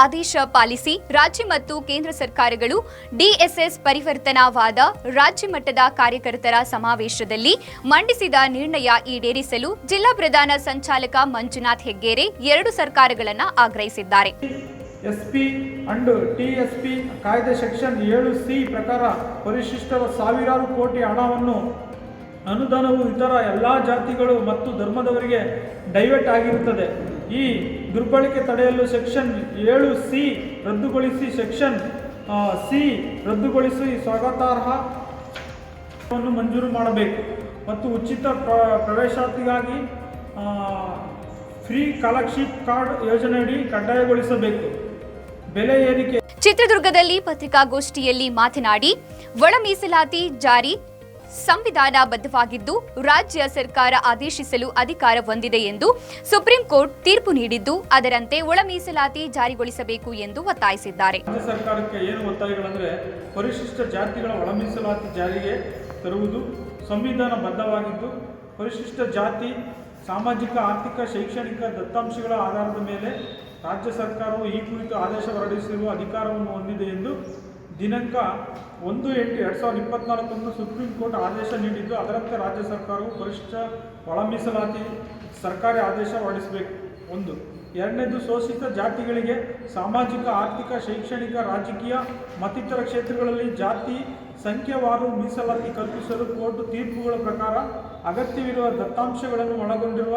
ಆದೇಶ ಪಾಲಿಸಿ ರಾಜ್ಯ ಮತ್ತು ಕೇಂದ್ರ ಸರ್ಕಾರಗಳು ಡಿಎಸ್ಎಸ್ ಪರಿವರ್ತನಾವಾದ ರಾಜ್ಯ ಮಟ್ಟದ ಕಾರ್ಯಕರ್ತರ ಸಮಾವೇಶದಲ್ಲಿ ಮಂಡಿಸಿದ ನಿರ್ಣಯ ಈಡೇರಿಸಲು ಜಿಲ್ಲಾ ಪ್ರಧಾನ ಸಂಚಾಲಕ ಮಂಜುನಾಥ್ ಹೆಗ್ಗೇರೆ ಎರಡು ಸರ್ಕಾರಗಳನ್ನು ಆಗ್ರಹಿಸಿದ್ದಾರೆ. ಎಸ್ಪಿ ಅಂಡ್ ಟಿಎಸ್ಪಿ ಕಾಯ್ದೆ ಸೆಕ್ಷನ್ ಏಳು ಪ್ರಕಾರ ಪರಿಶಿಷ್ಟರ ಸಾವಿರಾರು ಕೋಟಿ ಹಣವನ್ನು ಅನುದಾನವು ಇತರ ಎಲ್ಲ ಜಾತಿಗಳು ಮತ್ತು ಧರ್ಮದವರಿಗೆ ಡೈವರ್ಟ್ ಆಗಿರುತ್ತದೆ. ಈ ದುರ್ಬಳಕೆ ತಡೆಯಲು ಸೆಕ್ಷನ್ ಏಳು ಸಿ ರದ್ದುಗೊಳಿಸಿ ಸೆಕ್ಷನ್ ಸಿ ರದ್ದುಗೊಳಿಸಿ ಸ್ವಾಗತಾರ್ಹ ವನ್ನು ಮಂಜೂರು ಮಾಡಬೇಕು. ಮತ್ತು ಉಚಿತ ಪ್ರ ಪ್ರವೇಶಾತಿಗಾಗಿ ಫ್ರೀ ಸ್ಕಾಲರ್ಶಿಪ್ ಕಾರ್ಡ್ ಯೋಜನೆಯಡಿ ಕಡ್ಡಾಯಗೊಳಿಸಬೇಕು. ಬೆಲೆ ಏರಿಕೆ ಚಿತ್ರದುರ್ಗದಲ್ಲಿ ಪತ್ರಿಕಾಗೋಷ್ಠಿಯಲ್ಲಿ ಮಾತನಾಡಿ, ಒಳ ಮೀಸಲಾತಿ ಜಾರಿ ಸಂವಿಧಾನಬದ್ಧವಾಗಿದ್ದು ರಾಜ್ಯ ಸರ್ಕಾರ ಆದೇಶಿಸಲು ಅಧಿಕಾರ ಹೊಂದಿದೆ ಎಂದು ಸುಪ್ರೀಂ ಕೋರ್ಟ್ ತೀರ್ಪು ನೀಡಿದ್ದು, ಅದರಂತೆ ಒಳ ಮೀಸಲಾತಿ ಜಾರಿಗೊಳಿಸಬೇಕು ಎಂದು ಒತ್ತಾಯಿಸಿದ್ದಾರೆ. ಸರ್ಕಾರಕ್ಕೆ ಏನು ಒತ್ತಾಯಗಳಂದರೆ, ಪರಿಶಿಷ್ಟ ಜಾತಿಗಳ ಒಳ ಮೀಸಲಾತಿ ಜಾರಿಗೆ ತರುವುದು ಸಂವಿಧಾನಬದ್ಧವಾಗಿದ್ದು ಪರಿಶಿಷ್ಟ ಜಾತಿ, ಸಾಮಾಜಿಕ, ಆರ್ಥಿಕ, ಶೈಕ್ಷಣಿಕ ದತ್ತಾಂಶಗಳ ಆಧಾರದ ಮೇಲೆ ರಾಜ್ಯ ಸರ್ಕಾರವು ಈ ಕುರಿತು ಆದೇಶ ಹೊರಡಿಸಿರುವ ಅಧಿಕಾರವನ್ನು ಹೊಂದಿದೆ ಎಂದು ದಿನಾಂಕ ಒಂದು ಎಂಟು ಎರಡು ಸಾವಿರದ ಇಪ್ಪತ್ನಾಲ್ಕರಂದು ಸುಪ್ರೀಂ ಕೋರ್ಟ್ ಆದೇಶ ನೀಡಿದ್ದು, ಅದರಂತೆ ರಾಜ್ಯ ಸರ್ಕಾರವು ಪರಿಶಿಷ್ಟ ಒಳ ಮೀಸಲಾತಿ ಸರ್ಕಾರಿ ಆದೇಶ ಹೊರಡಿಸಬೇಕು. ಒಂದು, ಎರಡನೇದು ಶೋಷಿತ ಜಾತಿಗಳಿಗೆ ಸಾಮಾಜಿಕ, ಆರ್ಥಿಕ, ಶೈಕ್ಷಣಿಕ, ರಾಜಕೀಯ ಮತ್ತಿತರ ಕ್ಷೇತ್ರಗಳಲ್ಲಿ ಜಾತಿ ಸಂಖ್ಯಾವಾರು ಮೀಸಲಾತಿ ಕಲ್ಪಿಸಲು ಕೋರ್ಟ್ ತೀರ್ಪುಗಳ ಪ್ರಕಾರ ಅಗತ್ಯವಿರುವ ದತ್ತಾಂಶಗಳನ್ನು ಒಳಗೊಂಡಿರುವ